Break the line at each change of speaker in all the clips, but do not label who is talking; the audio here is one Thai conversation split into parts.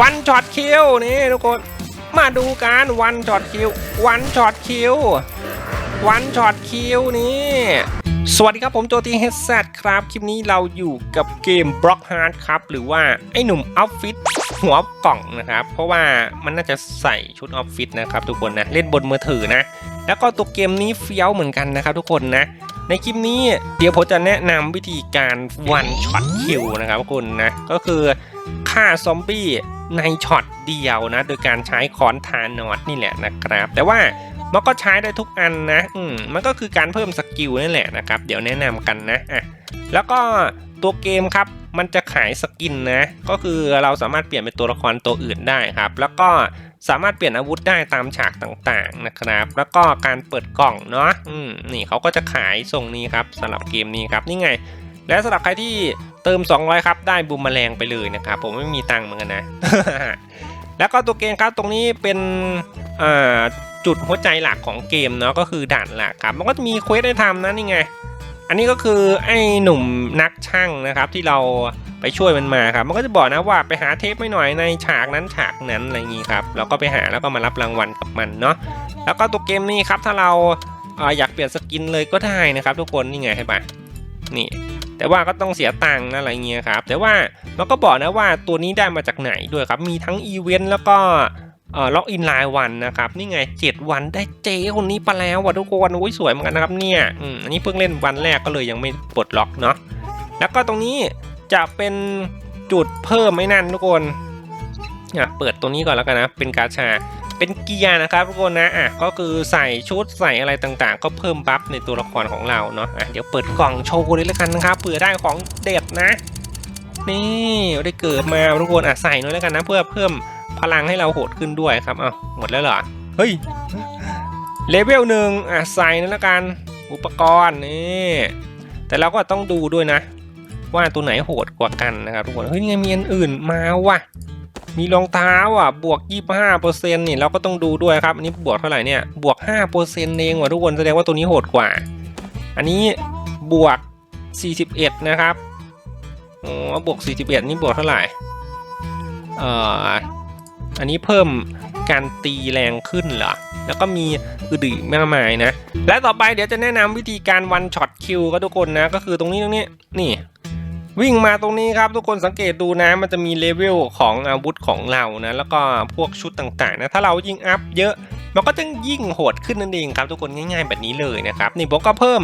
วันช็อตคิวนี่ทุกคนมาดูกันวันช็อตคิววันช็อตคิววันช็อตคิวนี่สวัสดีครับผมโจตีเฮดแซครับ คลิปนี้เราอยู่กับเกม Block Hard ครับ หรือว่าไอ้หนุ่มออฟฟิศหัวกล่องนะครับ เพราะว่ามันน่าจะใส่ชุดออฟฟิศนะครับทุกคนนะ เล่นบนมือถือนะ แล้วก็ตัวเกมนี้เฟี้ยวเหมือนกันนะครับทุกคนนะ ในคลิปนี้เดี๋ยวผมจะแนะนำวิธีการวันช็อตคิวนะครับคุณนนะก็คือฆ่าซอมบี้ในช็อตเดียวนะ โดยการใช้คอนทานอสนี่แหละนะครับ แต่ว่ามันก็ใช้ได้ทุกอันนะ อืม มันก็คือการเพิ่มสกิลนั่นแหละนะครับ เดี๋ยวแนะนำกันนะ อะ แล้วก็ตัวเกมครับ มันจะขายสกินนะ ก็คือเราสามารถเปลี่ยนเป็นตัวละครตัวอื่นได้ครับ แล้วก็สามารถเปลี่ยนอาวุธได้ตามฉากต่างๆนะครับ แล้วก็การเปิดกล่องเนาะอืมนี่เขาก็จะขายทรงนี้ครับสำหรับเกมนี้ครับนี่ไง และสำหรับใครที่เติม 200 ครับ ได้บูมแมลงไปเลยนะครับ ผมไม่มีตังค์เหมือนกันนะ แล้วก็ตัวเกมครับตรงนี้เป็นจุดหัวใจหลักของเกมเนาะก็คือด่านหลักครับ มันก็จะมีเควสให้ทำนะนี่ไง อันนี้ก็คือไอ้หนุ่มนักช่างนะครับที่เราไปช่วยมันมาครับ มันก็จะบอกนะว่าไปหาเทปไม่หน่อยในฉากนั้นฉากนั้นอะไรอย่างงี้ครับเราก็ไปหาแล้วก็มารับรางวัลกับมันเนาะแล้วก็ตัวเกมนี้ครับถ้าเราอยากเปลี่ยนสกินเลยก็ได้นะครับ ทุกคนนี่ไงให้ปะนี่ แต่ว่าก็ต้องเสียตังค์นะอะไรเงี้ยครับ แต่ว่ามันก็บอกนะว่าตัวนี้ได้มาจากไหนด้วยครับ มีทั้งอีเวนต์แล้วก็ ล็อกอินรายวันนะครับนี่ไง 7 วันได้เจคนนี้ไปแล้วว่ะทุกคนโอ้ยสวยเหมือนกันนะครับเนี่ยอันนี้เพิ่งเล่นวันแรกก็เลยยังไม่ปลดล็อกเนาะแล้วก็ตรงนี้จะเป็นจุดเพิ่มไม่นั่นทุกคนอะเปิดตัวนี้ก่อนแล้วกันนะเป็นกาชาเป็นเกียร์นะครับทุกคนนะอะก็คือใส่ชุดใส่อะไรต่างๆ ก็เพิ่มบัฟในตัวละครของเราเนาะอะเดี๋ยวเปิดกล่องโชว์เลยแล้วกันนะครับเผื่อได้ของเด็ดนะ นี่ได้เกิดมาทุกคนอะใส่หน่อยแล้วกันนะ เพื่อเพิ่ม พลังให้เราโหดขึ้นด้วยครับเอาหมดแล้วเหรอ เฮ้ย เลเวลหนึ่งอะใส่นั่นล้วกัน อุปกรณ์นี่แต่เราก็ต้องดูด้วยนะ ว่าตัวไหนโหดกว่ากันนะครับทุกคน เฮ้ยนี่ไงมีอันอื่นมาว่ะ มีรองเท้าอะ บวก 25%นี่เราก็ต้องดูด้วยครับ อันนี้บวกเท่าไหร่เนี่ย บวก 5%เองว่ะทุกคน แสดงว่าตัวนี้โหดกว่า อันนี้บวก 41 นะครับ อ๋อ บวก 41 นี่บวกเท่าไหร่ เอ่อ อันนี้เพิ่มการตีแรงขึ้นเหรอ แล้วก็มีอื่นๆมากมายนะ และต่อไปเดี๋ยวจะแนะนำวิธีการวันช็อตคิวก็ทุกคนนะ ก็คือตรงนี้ตรงนี้นี่วิ่งมาตรงนี้ครับทุกคนสังเกตดูนะ มันจะมีเลเวลของอาวุธของเรานะ แล้วก็พวกชุดต่างๆนะถ้าเรายิ่งอัพเยอะมันก็จะยิ่งโหดขึ้นนั่นเองครับ ทุกคนง่ายๆแบบนี้เลยนะครับ นี่ผมก็เพิ่ม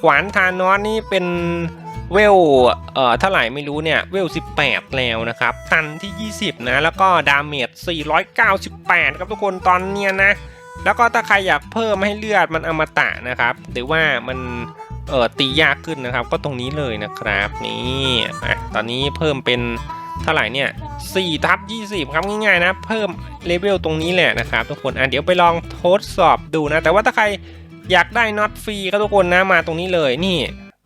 ขวานทานอสนี่เป็น เวลเอ่อเท่าไหร่ไม่รู้เนี่ยเวล 18 แล้วนะครับ ตันที่ 20 นะ แล้วก็ดาเมจ 498 ครับทุกคนตอนเนี้ยนะ แล้วก็ถ้าใครอยากเพิ่มให้เลือดมันอมตะนะครับ หรือว่ามันเอ่อตียากขึ้นนะครับ ก็ตรงนี้เลยนะครับนี่อะตอนนี้เพิ่มเป็นเท่าไหร่เนี่ย4ทับ20 ครับง่ายๆนะ เพิ่มเลเวลตรงนี้แหละนะครับทุกคนอะเดี๋ยวไปลองทดสอบดูนะ แต่ว่าถ้าใครอยากได้น็อตฟรีก็ทุกคนนะมาตรงนี้เลยนี่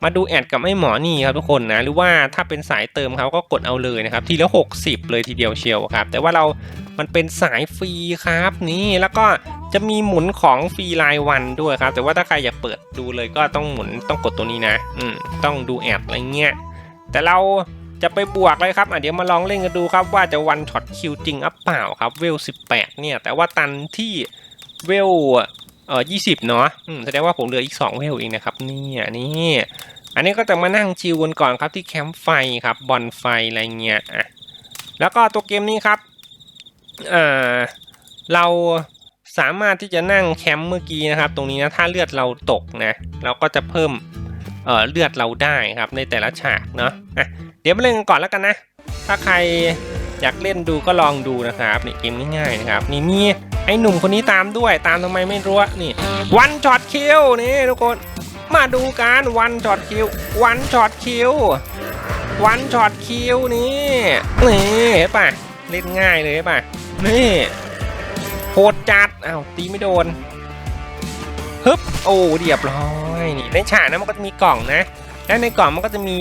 มาดูแอดกับไอ้หมอนี่ครับทุกคนนะหรือว่าถ้าเป็นสายเติมเขาก็กดเอาเลยนะครับทีละ 60 เลยทีเดียวเชียวครับ แต่ว่าเรา มันเป็นสายฟรีครับนี่แล้วก็จะมีหมุนของฟรีรายวันด้วยครับ แต่ว่าถ้าใครอยากเปิดดูเลยก็ต้องหมุนต้องกดตัวนี้นะอืมต้องดูแอดอะไรเงี้ยแต่เราจะไปบวกเลยครับอะเดี๋ยวมาลองเล่นกันดูครับว่าจะวันช็อตคิวจริงหรือเปล่าครับเวล18เนี่ยแต่ว่าตันที่เวล เอ่อ20เนาะอืมแสดงว่าผมเหลืออีก2เวลเองนะครับเนี่ยนี่อันนี้ก็จะมานั่งชิลกันก่อนครับที่แคมป์ไฟครับบอนไฟอะไรเงี้ยอะแล้วก็ตัวเกมนี้ครับเอ่อเราสามารถที่จะนั่งแคมป์เมื่อกี้นะครับ ตรงนี้นะถ้าเลือดเราตกนะเราก็จะเพิ่มเอ่อเลือดเราได้ครับในแต่ละฉากเนาะอะเดี๋ยวมาเล่นกันก่อนแล้วกันนะ ถ้าใคร อยากเล่นดูก็ลองดูนะครับนี่เกมง่ายๆนะครับนี่มีไอ้หนุ่มคนนี้ตามด้วยตามทำไมไม่รู้นี่วันช็อตคิวนี่ทุกคนมาดูกันวันช็อตคิววันช็อตคิววันช็อตคิวนี่นี่เห็นปะเล่นง่ายเลยเห็นปะนี่โหดจัดอ้าวตีไม่โดนฮึบโอ้เรียบร้อยนี่ในฉากนะมันก็จะมีกล่องนะและในกล่องมันก็จะมี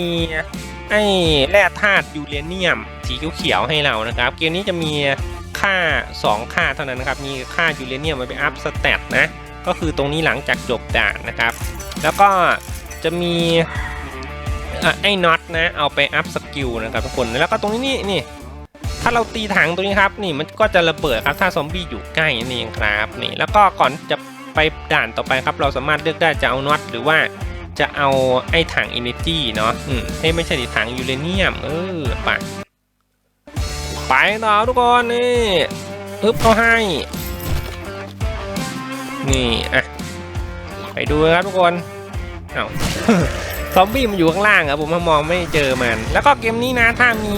ไอ้แร่ธาตุยูเรเนียม สีเขียวๆให้เรานะครับ เกมนี้จะมีค่า 2 ค่าเท่านั้นนะครับ มีค่ายูเรเนียมมาไปอัพสเตตนะ ก็คือตรงนี้หลังจากจบด่านนะครับ แล้วก็จะมีอไอ้น็อตนะ เอาไปอัพสกิลนะครับทุกคน แล้วก็ตรงนี้นี่นี่ถ้าเราตีถังตัวนี้ครับนี่มันก็จะระเบิดครับถ้าซอมบี้อยู่ใกล้นั่เองครับนี่แล้วก็ก่อนจะไปด่านต่อไปครับ เราสามารถเลือกได้จะเอาน็อตหรือว่า จะเอาไอ้ถัง energy เนาะอืมให้ไม่ใช่ดิถังยูเรเนียม เออไปไปต่อทุกคนนี่อึ๊บเขาให้ นี่อะไปดูครับทุกคนเอาซอมบี้มันอยู่ข้างล่างครับผมมองไม่เจอมัน แล้วก็เกมนี้นะถ้ามี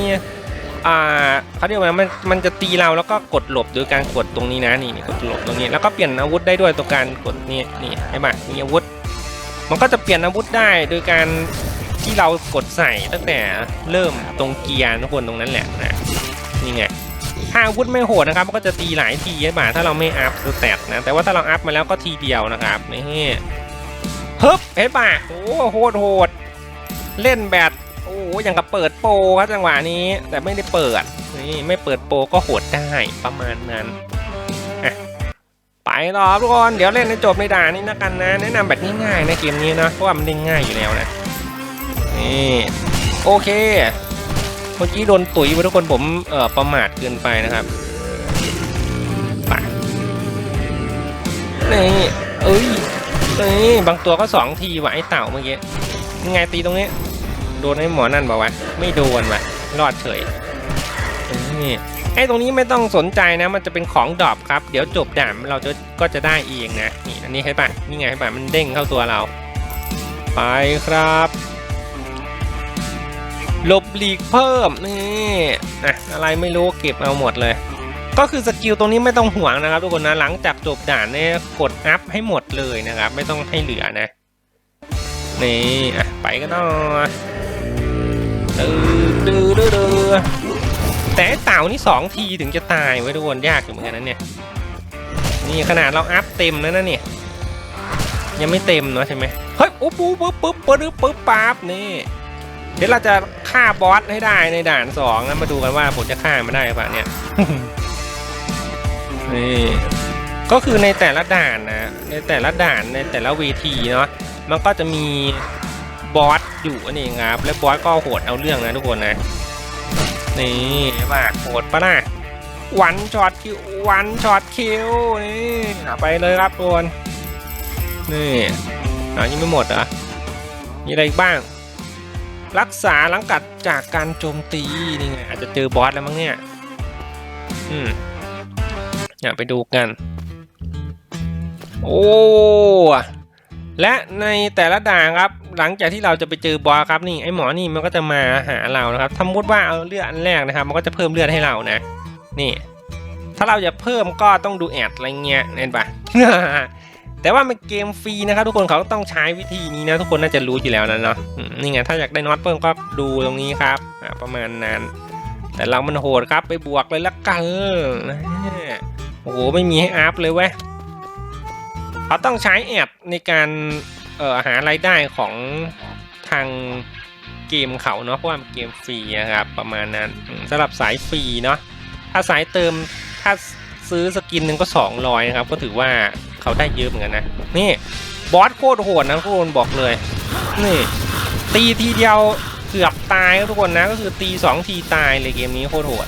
อ่าเขาเรียกว่ามันมันจะตีเราแล้วก็กดหลบโดยการกดตรงนี้นะนี่นี่กดหลบตรงนี้แล้วก็เปลี่ยนอาวุธได้ด้วยตัวการกดนี่นี่ใช่ปะมีอาวุธ มันก็จะเปลี่ยนอาวุธได้โดยการที่เรากดใส่ตั้งแต่เริ่มตรงเกียร์ทุกคนตรงนั้นแหละนะนี่ไงถ้าอาวุธไม่โหดนะครับมันก็จะตีหลายทีใช่ปะถ้าเราไม่อัพสเตตนะแต่ว่าถ้าเราอัพมาแล้วก็ทีเดียวนะครับนี่ฮึบเห็นปะโอ้โหดโหดเล่นแบบโอ้อย่างกับเปิดโปรครับจังหวะนี้ แต่ไม่ได้เปิดนี่ไม่เปิดโปรก็โหดได้ประมาณนั้น ไปต่อครับทุกคน เดี๋ยวเล่นในจบในด่านนี้นะกันนะ แนะนำแบบง่ายๆนะเกมนี้นะ เพราะว่ามันเล่นง่ายอยู่แล้วนะ นี่ โอเค เมื่อกี้โดนตุ๋ยไปทุกคนผมเอ่อประมาทเกินไปนะครับนี่ เอ้ยนี่บางตัวก็สองทีว่ะไอ้เต่าเมื่อกี้ยังไงตีตรงนี้ โดนไอ้หมอนั่นบอกว่าไม่โดนว่ะรอดเฉยนี่ ไอ้ตรงนี้ไม่ต้องสนใจนะมันจะเป็นของดรอปครับ เดี๋ยวจบด่านเราจะก็จะได้เองนะนี่อันนี้ใช่ปะนี่ไงใช่ปะมันเด้งเข้าตัวเรา ไปครับหลบหลีกเพิ่มนี่อะอะไรไม่รู้เก็บเอาหมดเลย ก็คือสกิลตรงนี้ไม่ต้องห่วงนะครับทุกคนนะหลังจากจบด่านเนี่ยกดอัพให้หมดเลยนะครับ ไม่ต้องให้เหลือนะนี่อะไปกันต่อดื้อดื้อดื้อ แต่ไอ้เต่านี่สองทีถึงจะตายไว้ยทุกคนยากอยู่เหมือนกันนะเนี่ยนี่ขนาดเราอัพเต็มแล้วนะเนี่ยยังไม่เต็มเนาะใช่ไหมเฮ้ยปุ๊บปุ๊บปุ๊บปุ๊บปุ๊บปุ๊บปั๊บนี่เดี๋ยวเราจะฆ่าบอสให้ได้ในด่านสองนะมาดูกันว่าผมจะฆ่ามันได้หรือเปล่าเนี่ยนี่ก็คือในแต่ละด่านนะในแต่ละด่านในแต่ละเวทีเนาะมันก็จะมีบอสอยู่นั่นเองครับและบอสก็โหดเอาเรื่องนะทุกคนนะ นี่ว่าโหดปะน่ะวันช็อตคิววันช็อตคิวนี่ไปเลยครับทุกคนนี่อะยังไม่หมดอะมีอะไรอีกบ้าง รักษาหลังกัดจากการโจมตีนี่ไงอาจจะเจอบอสแล้วมั้งเนี่ยอืมอยากไปดูกัน โอ้และในแต่ละด่านครับ หลังจากที่เราจะไปเจอบอสครับนี่ไอหมอนี่มันก็จะมาหาเรานะครับสมมติว่าเอาเลือดอันแรกนะครับ มันก็จะเพิ่มเลือดให้เรานะนี่ ถ้าเราจะเพิ่มก็ต้องดูแอดอะไรเงี้ยเห็นปะแต่ว่ามันเกมฟรีนะครับ ทุกคนเขาต้องใช้วิธีนี้นะทุกคนน่าจะรู้อยู่แล้วนะเนาะนี่ไงถ้าอยากได้น็อตเพิ่มก็ดูตรงนี้ครับประมาณนั้น แต่เรามันโหดครับไปบวกเลยละกันโอ้โหไม่มีให้อัพเลยเว้ยเขาต้องใช้แอดในการ เอ่อหารายได้ของทางเกมเขาเนาะเพราะว่าเกมฟรีนะครับประมาณนั้นสำหรับสายฟรีเนาะถ้าสายเติมถ้าซื้อสกินหนึ่งก็ 200นะครับก็ถือว่าเขาได้เยอะเหมือนกันนะนี่บอสโคตรโหดนะทุกคนบอกเลยนี่ตีทีเดียวเกือบตายครับทุกคนนะก็คือตีสองทีตายเลยเกมนี้โคตรโหด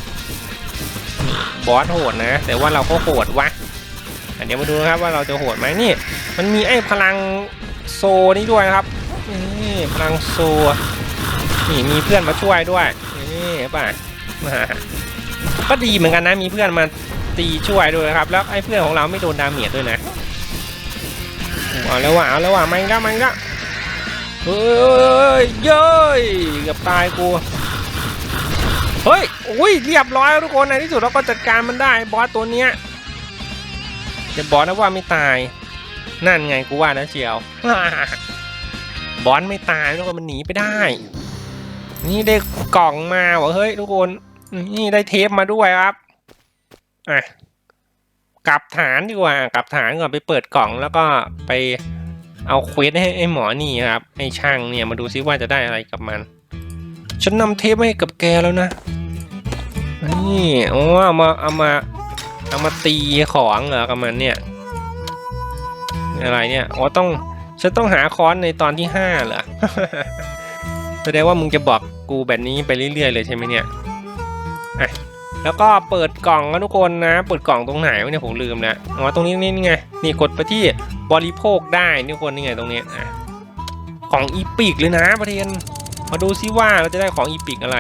บอสโหดนะ แต่ว่าเราก็โหดวะอะเดี๋ยวมาดูนะครับว่าเราจะโหดไหมนี่ มันมีไอ้พลัง โซนี่ด้วยนะครับนี่พลังโซนี่มีเพื่อนมาช่วยด้วยนี่ป่ะมาก็ดีเหมือนกันนะมีเพื่อนมาตีช่วยด้วยครับ แล้วไอ้เพื่อนของเราไม่โดนดาเมจด้วยนะเอาแล้วว่ะเอาแล้วว่ะมาอีกแล้วมาอีกแล้วเฮ้ยเย้ยเกือบตายกูเฮ้ยอุ้ยเรียบร้อยทุกคนในที่สุดเราก็จัดการมันได้บอสตัวเนี้ยจะบอกนะว่าไม่ตาย นั่นไงกูว่านะเชียว บอสไม่ตายทุกคนมันหนีไปได้ นี่ได้กล่องมาว่ะเฮ้ยทุกคน นี่ได้เทปมาด้วยครับอะกลับฐานดีกว่ากลับฐานก่อนไปเปิดกล่องแล้วก็ไปเอาเควสให้ไอ้หมอนี่ครับไอ้ช่างเนี่ยมาดูซิว่าจะได้อะไรกับมัน ฉันนำเทปให้กับแกแล้วนะ นี่โอ้เอามาเอามาเอามาตีของเหรอกับมันเนี่ย อะไรเนี่ยอ๋อต้องฉันต้องหาค้อนในตอนที่ห้าเหรอแสดงว่ามึงจะบอกกูแบบนี้ไปเรื่อยๆเลยใช่ไหมเนี่ยอะแล้วก็เปิดกล่องนะทุกคนนะ เปิดกล่องตรงไหนวะเนี่ยผมลืมนะอ๋อตรงนี้นี่ไงนี่กดไปที่บริโภคได้นี่ทุกคนนี่ไงตรงนี้อะของอีพิกเลยนะประเทนมาดูซิว่าเราจะได้ของอีพิกอะไร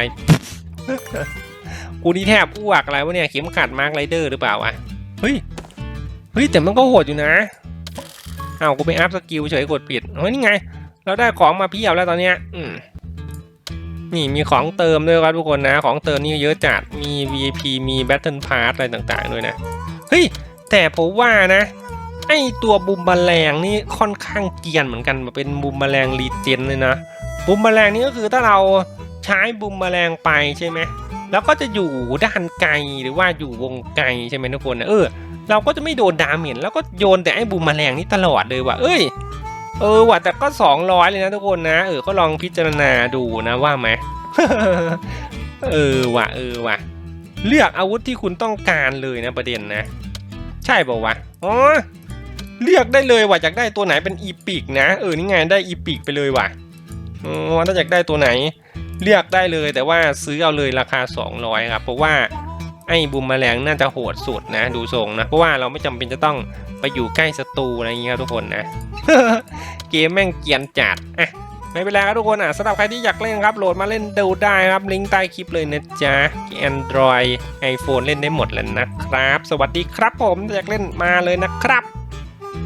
กูนี่แทบอ้วกอะไรวะเนี่ยเข็มขัดมาร์กไรเดอร์หรือเปล่าวะเฮ้ยเฮ้ยแต่มันก็โหดอยู่นะ อ้าวกูไปอัพสกิลเฉยกดผิดเฮ้ยนี่ไง เราได้ของมาเพียบแล้วตอนเนี้ยอืมนี่มีของเติมด้วยครับทุกคนนะ ของเติมนี่เยอะจัดมี VIP มี Battle Pass อะไรต่างๆด้วยนะ เฮ้ย แต่ผมว่านะ ไอตัวบุมแมลงนี่ค่อนข้างเกียนเหมือนกันมาเป็นบุมแมลงรีเจนเลยนะ บุมแมลงนี่ก็คือถ้าเราใช้บุมแมลงไปใช่ไหมแล้วก็จะอยู่ด้านไกลหรือว่าอยู่วงไกลใช่ไหมทุกคนนะเออ เราก็จะไม่โดนดาเมจแล้วก็โยนแต่ไอ้บุมแมลงนี่ตลอดเลยว่ะเอ้ย เออว่ะแต่ก็ 200 เลยนะทุกคนนะเออก็ลองพิจารณาดูนะว่าไหมเออว่ะเออว่ะ เลือกอาวุธที่คุณต้องการเลยนะประเด็นนะ ใช่ป่าวะอ๋อเลือกได้เลยว่ะอยากได้ตัวไหนเป็นอีพิกนะเออนี่ไงได้อีพิกไปเลยว่ะอ๋อถ้าอยากได้ตัวไหน เลือกได้เลยแต่ว่าซื้อเอาเลยราคา 200ครับเพราะว่า ไอ้บูมแมลงน่าจะโหดสุดนะ ดูทรงนะ เพราะว่าเราไม่จำเป็นจะต้องไปอยู่ใกล้ศัตรูอะไรอย่างเงี้ยครับทุกคนนะ เกมแม่งเกียนจัดอะไม่เป็นไรครับทุกคนอะสำหรับใครที่อยากเล่นครับโหลดมาเล่นดูได้ครับ ลิงก์ใต้คลิปเลยนะจ๊ะ Android iPhone เล่นได้หมดแล้วนะครับ สวัสดีครับผมอยากเล่นมาเลยนะครับ